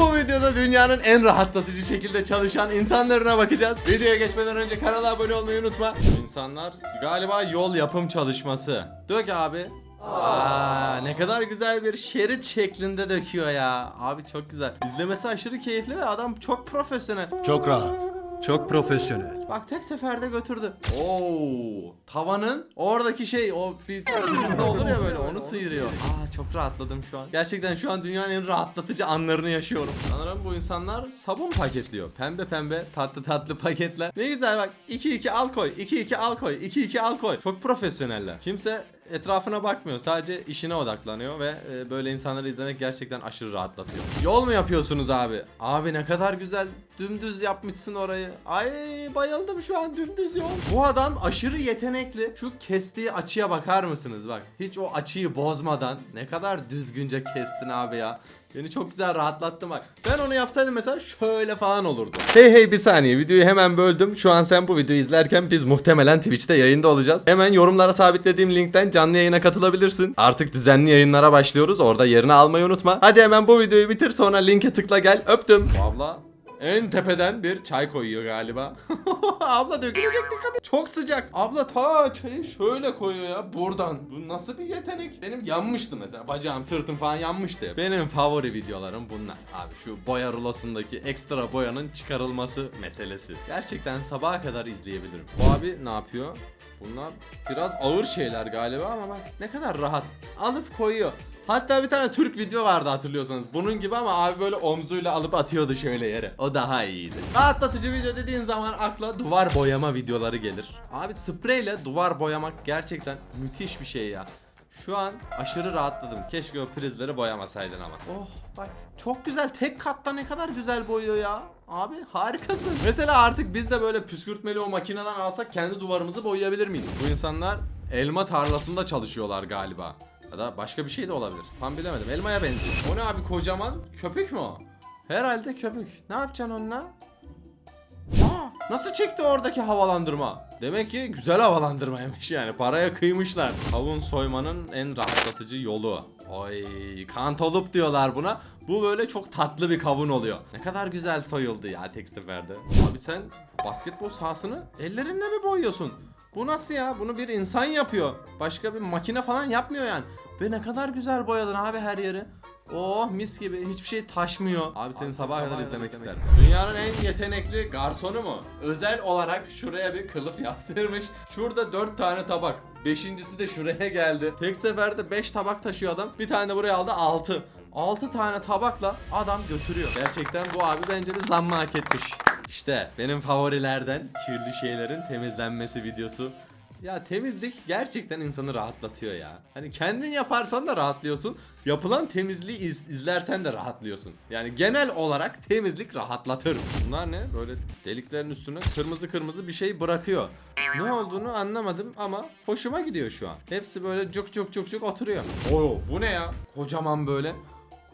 Bu videoda dünyanın en rahatlatıcı şekilde çalışan insanlarına bakacağız. Videoya geçmeden önce kanala abone olmayı unutma. İnsanlar galiba yol yapım çalışması. Dök abi. Aa, ne kadar güzel bir şerit şeklinde döküyor ya. Abi çok güzel. İzlemesi aşırı keyifli ve adam çok profesyonel. Çok rahat. Çok profesyonel. Bak tek seferde götürdü. Oo, tavanın oradaki şey o bir turiste olur ya böyle onu sıyırıyor. Aa çok rahatladım şu an. Gerçekten şu an dünyanın en rahatlatıcı anlarını yaşıyorum. Sanırım bu insanlar sabun paketliyor. Pembe pembe tatlı tatlı paketler. Ne güzel bak 2-2 al koy 2-2 al koy 2-2 al koy. Çok profesyoneller. Kimse etrafına bakmıyor. Sadece işine odaklanıyor ve e, böyle insanları izlemek gerçekten aşırı rahatlatıyor. Yol mu yapıyorsunuz abi? Abi ne kadar güzel dümdüz yapmışsın orayı. Ay bayıldım şu an dümdüz yol. Bu adam aşırı yetenekli. Şu kestiği açıya bakar mısınız? Bak hiç o açıyı bozmadan ne kadar düzgünce kestin abi ya. Beni çok güzel rahatlattın bak. Ben onu yapsaydım mesela şöyle falan olurdu. Hey hey bir saniye videoyu hemen böldüm. Şu an sen bu videoyu izlerken biz muhtemelen Twitch'te yayında olacağız. Hemen yorumlara sabitlediğim linkten canlı yayına katılabilirsin. Artık düzenli yayınlara başlıyoruz. Orada yerini almayı unutma. Hadi hemen bu videoyu bitir sonra linke tıkla gel. Öptüm. Bu abla en tepeden bir çay koyuyor galiba. Abla dökülecek dikkat et. Çok sıcak. Abla ta çayı şöyle koyuyor ya buradan. Bu nasıl bir yetenek? Benim yanmıştı mesela. Bacağım, sırtım falan yanmıştı. Benim favori videolarım bunlar. Abi şu boya rulosundaki ekstra boyanın çıkarılması meselesi. Gerçekten sabaha kadar izleyebilirim. Bu abi ne yapıyor? Bunlar biraz ağır şeyler galiba ama bak ne kadar rahat. Alıp koyuyor. Hatta bir tane Türk video vardı hatırlıyorsanız. Bunun gibi ama abi böyle omzuyla alıp atıyordu şöyle yere. O daha iyiydi. Rahatlatıcı video dediğin zaman akla duvar boyama videoları gelir. Abi spreyle duvar boyamak gerçekten müthiş bir şey ya. Şu an aşırı rahatladım. Keşke o prizleri boyamasaydın ama. Oh bak çok güzel. Tek katta ne kadar güzel boyuyor ya. Abi harikasın. Mesela artık biz de böyle püskürtmeli o makineden alsak kendi duvarımızı boyayabilir miyiz? Bu insanlar elma tarlasında çalışıyorlar galiba. Ya da başka bir şey de olabilir. Tam bilemedim. Elmaya benziyor. O ne abi kocaman? Köpük mü o? Herhalde köpük. Ne yapacaksın onunla? Nasıl çıktı oradaki havalandırma? Demek ki güzel havalandırmaymış yani. Paraya kıymışlar. Kavun soymanın en rahatlatıcı yolu. Oy, kantolup diyorlar buna. Bu böyle çok tatlı bir kavun oluyor. Ne kadar güzel soyuldu ya tek seferde. Abi sen basketbol sahasını ellerinle mi boyuyorsun? Bu nasıl ya? Bunu bir insan yapıyor. Başka bir makine falan yapmıyor yani. Ve ne kadar güzel boyadın abi her yeri. Oh mis gibi hiçbir şey taşmıyor. Abi seni sabaha kadar izlemek isterim. Dünyanın en yetenekli garsonu mu? Özel olarak şuraya bir kılıf yaptırmış. Şurada 4 tane tabak. Beşincisi de şuraya geldi. Tek seferde 5 tabak taşıyor adam. Bir tane de buraya aldı 6. 6 tane tabakla adam götürüyor. Gerçekten bu abi bence de zammı hak etmiş. İşte benim favorilerden kirli şeylerin temizlenmesi videosu. Ya temizlik gerçekten insanı rahatlatıyor ya. Hani kendin yaparsan da rahatlıyorsun. Yapılan temizliği iz- izlersen de rahatlıyorsun. Yani genel olarak temizlik rahatlatır. Bunlar ne? Böyle deliklerin üstüne kırmızı kırmızı bir şey bırakıyor. Ne olduğunu anlamadım ama hoşuma gidiyor şu an. Hepsi böyle cuk cuk cuk cuk oturuyor. Oo bu ne ya? Kocaman böyle.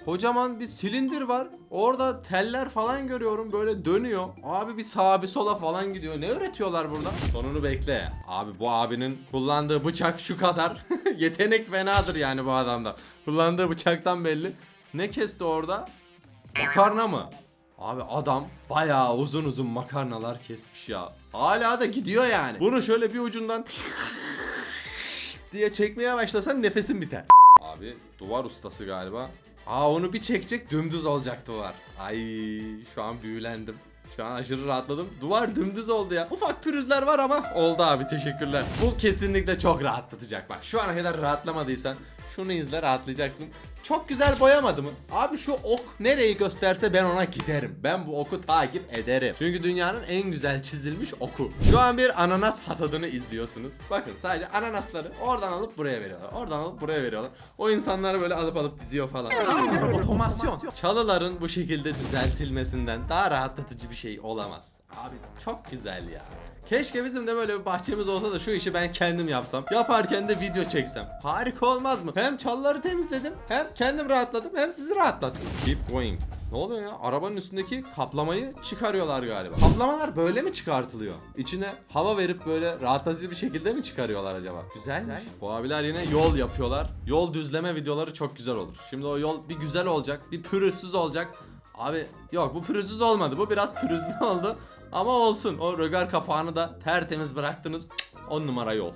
Kocaman bir silindir var. Orada teller falan görüyorum böyle dönüyor. Abi bir sağa bir sola falan gidiyor. Ne üretiyorlar burada? Sonunu bekle. Abi bu abinin kullandığı bıçak şu kadar. Yetenek fenadır yani bu adamda. Kullandığı bıçaktan belli. Ne kesti orada? Makarna mı? Abi adam bayağı uzun uzun makarnalar kesmiş ya. Hala da gidiyor yani. Bunu şöyle bir ucundan diye çekmeye başlasan nefesin biter. Abi duvar ustası galiba. Aa onu bir çekecek dümdüz olacak duvar. Ay şu an büyülendim. Şu an aşırı rahatladım. Duvar dümdüz oldu ya. Ufak pürüzler var ama oldu abi teşekkürler. Bu kesinlikle çok rahatlatacak. Bak şu ana kadar rahatlamadıysan şunu izle rahatlayacaksın. Çok güzel boyamadı mı? Abi şu ok nereyi gösterse ben ona giderim. Ben bu oku takip ederim. Çünkü dünyanın en güzel çizilmiş oku. Şu an bir ananas hasadını izliyorsunuz. Bakın sadece ananasları oradan alıp buraya veriyorlar. Oradan alıp buraya veriyorlar. O insanları böyle alıp alıp diziyor falan. Otomasyon. Çalıların bu şekilde düzeltilmesinden daha rahatlatıcı bir şey olamaz. Abi çok güzel ya. Keşke bizim de böyle bir bahçemiz olsa da şu işi ben kendim yapsam. Yaparken de video çeksem. Harika olmaz mı? Hem çalıları temizledim, hem kendim rahatladım, hem sizi rahatlattım. Keep going. Ne oluyor ya? Arabanın üstündeki kaplamayı çıkarıyorlar galiba. Kaplamalar böyle mi çıkartılıyor? İçine hava verip böyle rahatlatıcı bir şekilde mi çıkarıyorlar acaba? Güzelmiş. Bu abiler yine yol yapıyorlar. Yol düzleme videoları çok güzel olur. Şimdi o yol bir güzel olacak, bir pürüzsüz olacak. Abi yok bu pürüzsüz olmadı. Bu biraz pürüzlü oldu. Ama olsun. O rögar kapağını da tertemiz bıraktınız. 10 numara yol.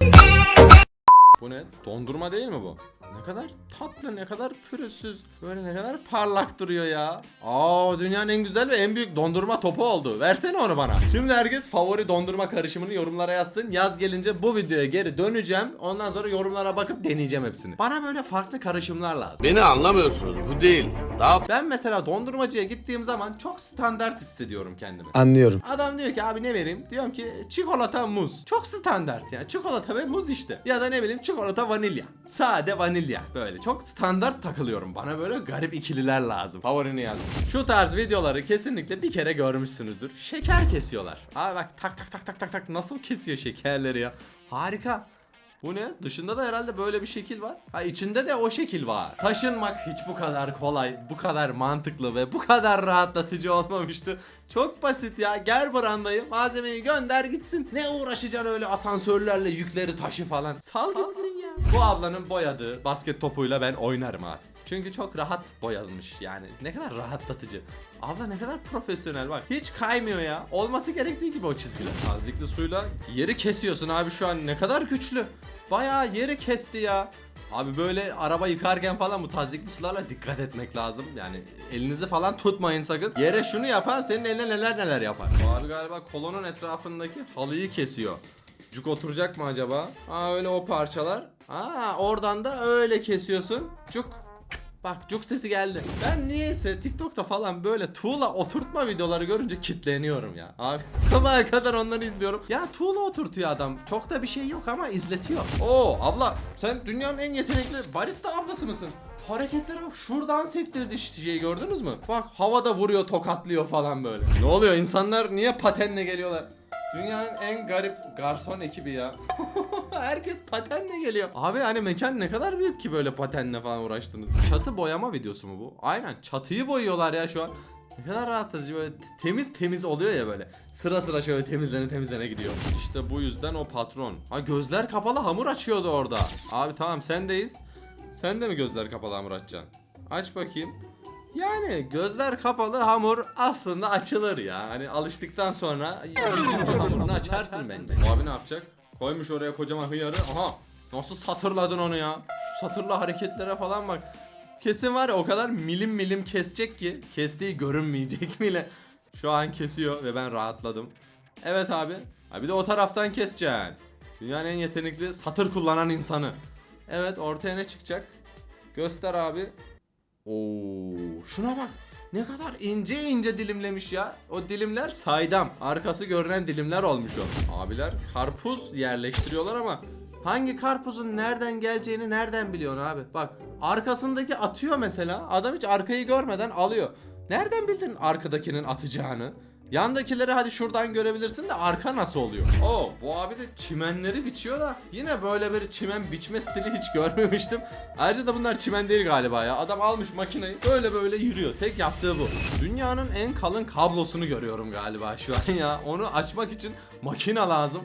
Bu ne? Dondurma değil mi bu? Ne kadar tatlı, ne kadar pürüzsüz. Böyle ne kadar parlak duruyor ya. Aa dünyanın en güzel ve en büyük dondurma topu oldu. Versene onu bana. Şimdi herkes favori dondurma karışımını yorumlara yazsın. Yaz gelince bu videoya geri döneceğim. Ondan sonra yorumlara bakıp deneyeceğim hepsini. Bana böyle farklı karışımlar lazım. Beni anlamıyorsunuz. Bu değil. Daha Ben mesela dondurmacıya gittiğim zaman çok standart hissediyorum kendimi. Anlıyorum. Adam diyor ki abi ne vereyim? Diyorum ki çikolata muz. Çok standart yani. Çikolata ve muz işte. Ya da ne bileyim çikolata vanilya. Sade vanilya. Böyle çok standart takılıyorum. Bana böyle garip ikililer lazım. Favorini yaz. Şu tarz videoları kesinlikle bir kere görmüşsünüzdür. Şeker kesiyorlar. Abi bak tak tak tak tak tak tak nasıl kesiyor şekerleri ya. Harika. Bu ne? Dışında da herhalde böyle bir şekil var. Ha içinde de o şekil var. Taşınmak hiç bu kadar kolay, bu kadar mantıklı ve bu kadar rahatlatıcı olmamıştı. Çok basit ya. Gel brandayı, malzemeyi gönder gitsin. Ne uğraşacaksın öyle asansörlerle yükleri taşı falan. Sal gitsin ya. Bu ablanın boyadığı basket topuyla ben oynarım abi. Çünkü çok rahat boyanmış yani. Ne kadar rahatlatıcı. Abla ne kadar profesyonel bak. Hiç kaymıyor ya. Olması gerektiği gibi o çizgiler. Tazikli suyla yeri kesiyorsun abi şu an. Ne kadar güçlü. Bayağı yeri kesti ya. Abi böyle araba yıkarken falan bu tazikli sularla dikkat etmek lazım. Yani elinizi falan tutmayın sakın. Yere şunu yapan senin eline neler neler yapar. Bu abi galiba kolonun etrafındaki halıyı kesiyor. Cuk oturacak mı acaba? Aa öyle o parçalar. Aa oradan da öyle kesiyorsun. Cuk Bak cuk sesi geldi. Ben niyeyse TikTok'ta falan böyle tuğla oturtma videoları görünce kitleniyorum ya. Abi sabaha kadar onları izliyorum. Ya tuğla oturtuyor adam. Çok da bir şey yok ama izletiyor. Oo abla sen dünyanın en yetenekli barista ablası mısın? Hareketlere bak şuradan sektirdi şeyi gördünüz mü? Bak havada vuruyor tokatlıyor falan böyle. Ne oluyor insanlar niye patenle geliyorlar? Dünyanın en garip garson ekibi ya. Herkes patenle geliyor. Abi hani mekan ne kadar büyük ki böyle patenle falan uğraştınız. Çatı boyama videosu mu bu? Aynen çatıyı boyuyorlar ya şu an. Ne kadar rahatlatıcı böyle temiz temiz oluyor ya böyle. Sıra sıra şöyle temizlene temizlene gidiyor. İşte bu yüzden o patron. Ha gözler kapalı hamur açıyordu orada. Abi tamam sendeyiz. Sen de mi gözler kapalı hamur açacaksın? Aç bakayım. Yani gözler kapalı hamur aslında açılır ya. Hani alıştıktan sonra yüzüncü hamurunu açarsın bence. Abi ne yapacak? Koymuş oraya kocaman hıyarı. Aha nasıl satırladın onu ya? Şu satırlı hareketlere falan bak. Kesin var ya o kadar milim milim kesecek ki kestiği görünmeyecek bile. Şu an kesiyor ve ben rahatladım. Evet abi. Ha bir de o taraftan keseceksin. Dünyanın en yetenekli satır kullanan insanı. Evet ortaya ne çıkacak? Göster abi. Oo, şuna bak. Ne kadar ince ince dilimlemiş ya. O dilimler saydam. Arkası görünen dilimler olmuş o. Abiler karpuz yerleştiriyorlar ama hangi karpuzun nereden geleceğini nereden biliyorsun abi? Bak arkasındaki atıyor mesela. Adam hiç arkayı görmeden alıyor. Nereden bildin arkadakinin atacağını? Yandakileri hadi şuradan görebilirsin de arka nasıl oluyor? Oo bu abi de çimenleri biçiyor da yine böyle bir çimen biçme stili hiç görmemiştim. Ayrıca da bunlar çimen değil galiba ya. Adam almış makineyi böyle böyle yürüyor. Tek yaptığı bu. Dünyanın en kalın kablosunu görüyorum galiba şu an ya. Onu açmak için makine lazım.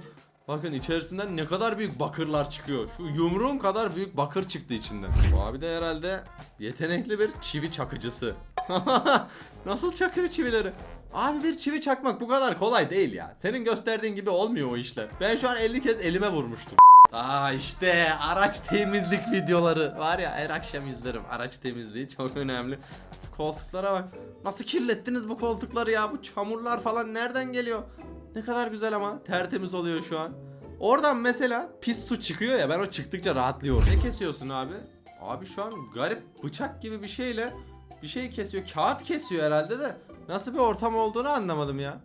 Bakın içerisinden ne kadar büyük bakırlar çıkıyor. Şu yumruğum kadar büyük bakır çıktı içinden. Bu abi de herhalde yetenekli bir çivi çakıcısı. Nasıl çakıyor çivileri? Abi bir çivi çakmak bu kadar kolay değil ya. Senin gösterdiğin gibi olmuyor o işler. Ben şu an 50 kez elime vurmuştum. Aa işte araç temizlik videoları var ya her akşam izlerim. Araç temizliği çok önemli. Şu koltuklara bak. Nasıl kirlettiniz bu koltukları ya? Bu çamurlar falan nereden geliyor? Ne kadar güzel ama tertemiz oluyor şu an. Oradan mesela pis su çıkıyor ya ben o çıktıkça rahatlıyorum. Ne kesiyorsun abi? Abi şu an garip bıçak gibi bir şeyle bir şey kesiyor. Kağıt kesiyor herhalde de. Nasıl bir ortam olduğunu anlamadım ya.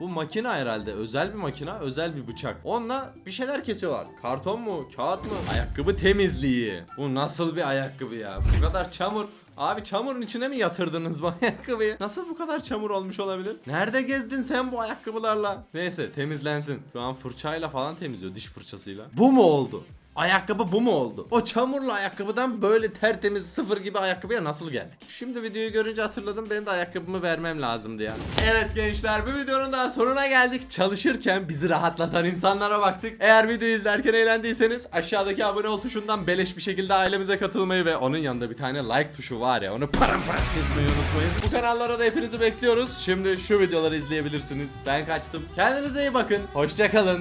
Bu makine herhalde özel bir makine, özel bir bıçak. Onunla bir şeyler kesiyorlar. Karton mu, kağıt mı? Ayakkabı temizliği. Bu nasıl bir ayakkabı ya? Bu kadar çamur. Abi çamurun içine mi yatırdınız bu ayakkabıyı? Nasıl bu kadar çamur olmuş olabilir? Nerede gezdin sen bu ayakkabılarla? Neyse temizlensin. Şu an fırçayla falan temizliyor diş fırçasıyla. Bu mu oldu? Ayakkabı bu mu oldu? O çamurlu ayakkabıdan böyle tertemiz sıfır gibi ayakkabıya nasıl geldik? Şimdi videoyu görünce hatırladım benim de ayakkabımı vermem lazımdı ya. Evet gençler bu videonun daha sonuna geldik. Çalışırken bizi rahatlatan insanlara baktık. Eğer videoyu izlerken eğlendiyseniz aşağıdaki abone ol tuşundan beleş bir şekilde ailemize katılmayı ve onun yanında bir tane like tuşu var ya onu paramparça etmeyi unutmayın. Bu kanallara da hepinizi bekliyoruz. Şimdi şu videoları izleyebilirsiniz. Ben kaçtım. Kendinize iyi bakın. Hoşçakalın.